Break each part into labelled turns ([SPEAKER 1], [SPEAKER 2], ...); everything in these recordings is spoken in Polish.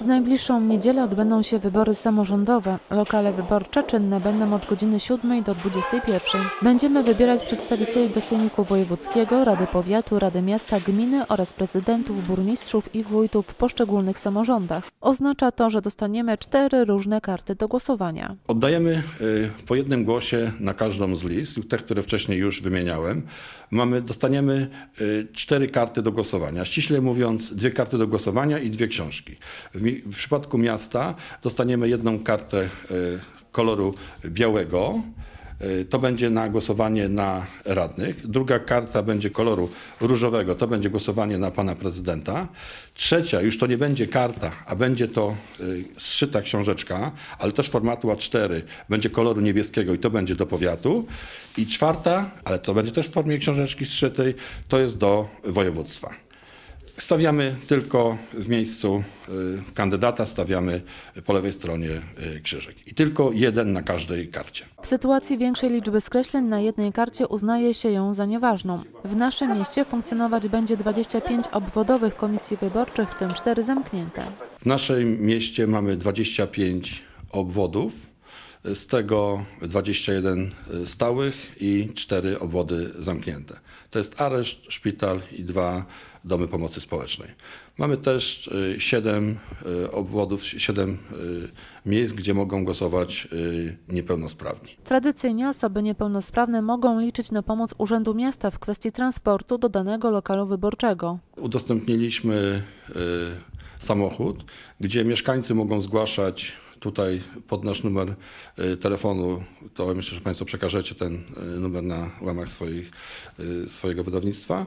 [SPEAKER 1] W najbliższą niedzielę odbędą się wybory samorządowe. Lokale wyborcze czynne będą od godziny 7 do 21. Będziemy wybierać przedstawicieli do Sejmiku Wojewódzkiego, Rady Powiatu, Rady Miasta, Gminy oraz prezydentów, burmistrzów i wójtów w poszczególnych samorządach. Oznacza to, że dostaniemy cztery różne karty do głosowania.
[SPEAKER 2] Oddajemy y, po jednym głosie na każdą z list, te, które wcześniej już wymieniałem. Mamy, dostaniemy y, cztery karty do głosowania. Ściśle mówiąc, dwie karty do głosowania i dwie książki. W, w przypadku miasta dostaniemy jedną kartę y, koloru białego. Y, To będzie na głosowanie na radnych. Druga karta będzie koloru różowego, to będzie głosowanie na pana prezydenta. Trzecia, już to nie będzie karta, a będzie to y, zszyta książeczka, ale też formatu A4, będzie koloru niebieskiego i to będzie do powiatu. I czwarta, ale to będzie też w formie książeczki zszytej, to jest do województwa. Stawiamy tylko w miejscu y, kandydata, stawiamy po lewej stronie y, krzyżyk. I tylko jeden na każdej karcie.
[SPEAKER 1] W sytuacji większej liczby skreśleń na jednej karcie uznaje się ją za nieważną. W naszym mieście funkcjonować będzie 25 obwodowych komisji wyborczych, w tym 4 zamknięte.
[SPEAKER 2] W naszym mieście mamy 25 obwodów, z tego 21 stałych i 4 obwody zamknięte. To jest areszt, szpital i dwa domy pomocy społecznej. Mamy też 7 obwodów, 7 miejsc, gdzie mogą głosować y, niepełnosprawni.
[SPEAKER 1] Tradycyjnie osoby niepełnosprawne mogą liczyć na pomoc Urzędu Miasta w kwestii transportu do danego lokalu wyborczego.
[SPEAKER 2] Udostępniliśmy y, samochód, gdzie mieszkańcy mogą zgłaszać tutaj pod nasz numer y, telefonu, to myślę, że Państwo przekażecie ten y, numer na łamach swoich, y, swojego wydawnictwa,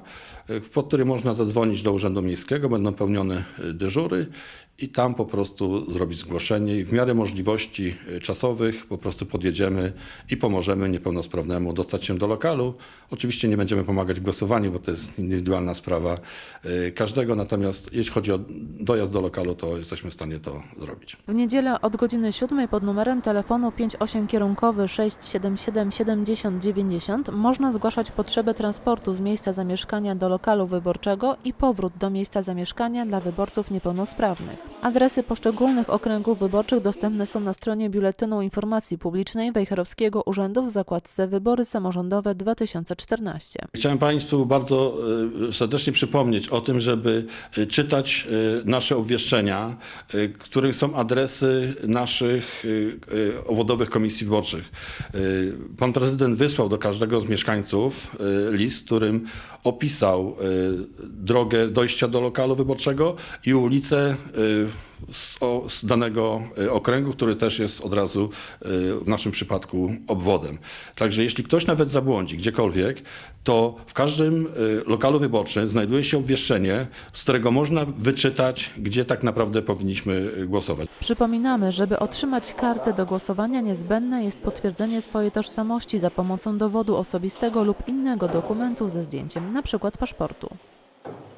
[SPEAKER 2] pod który można zadzwonić do Urzędu Miejskiego, będą pełnione dyżury i tam po prostu zrobić zgłoszenie i w miarę możliwości czasowych po prostu podjedziemy i pomożemy niepełnosprawnemu dostać się do lokalu. Oczywiście nie będziemy pomagać w głosowaniu, bo to jest indywidualna sprawa każdego, natomiast jeśli chodzi o dojazd do lokalu, to jesteśmy w stanie to zrobić.
[SPEAKER 1] W niedzielę od godziny 7 pod numerem telefonu 58 kierunkowy 677 70 90 można zgłaszać potrzebę transportu z miejsca zamieszkania do lokalu wyborczego i powrót do miejsca zamieszkania dla wyborców niepełnosprawnych. Adresy poszczególnych okręgów wyborczych dostępne są na stronie Biuletynu Informacji Publicznej Wejherowskiego Urzędu w zakładce Wybory Samorządowe 2014.
[SPEAKER 2] Chciałem Państwu bardzo y, serdecznie przypomnieć o tym, żeby y, czytać y, nasze obwieszczenia, których są adresy naszych y, y, obwodowych komisji wyborczych. Y, Pan prezydent wysłał do każdego z mieszkańców list, którym opisał drogę dojścia do lokalu wyborczego i ulicę z, o, z danego y, okręgu, który też jest od razu y, w naszym przypadku obwodem. Także jeśli ktoś nawet zabłądzi gdziekolwiek, to w każdym y, lokalu wyborczym znajduje się obwieszczenie, z którego można wyczytać, gdzie tak naprawdę powinniśmy głosować.
[SPEAKER 1] Przypominamy, żeby otrzymać kartę do głosowania niezbędne jest potwierdzenie swojej tożsamości za pomocą dowodu osobistego lub innego dokumentu ze zdjęciem, np. paszportu.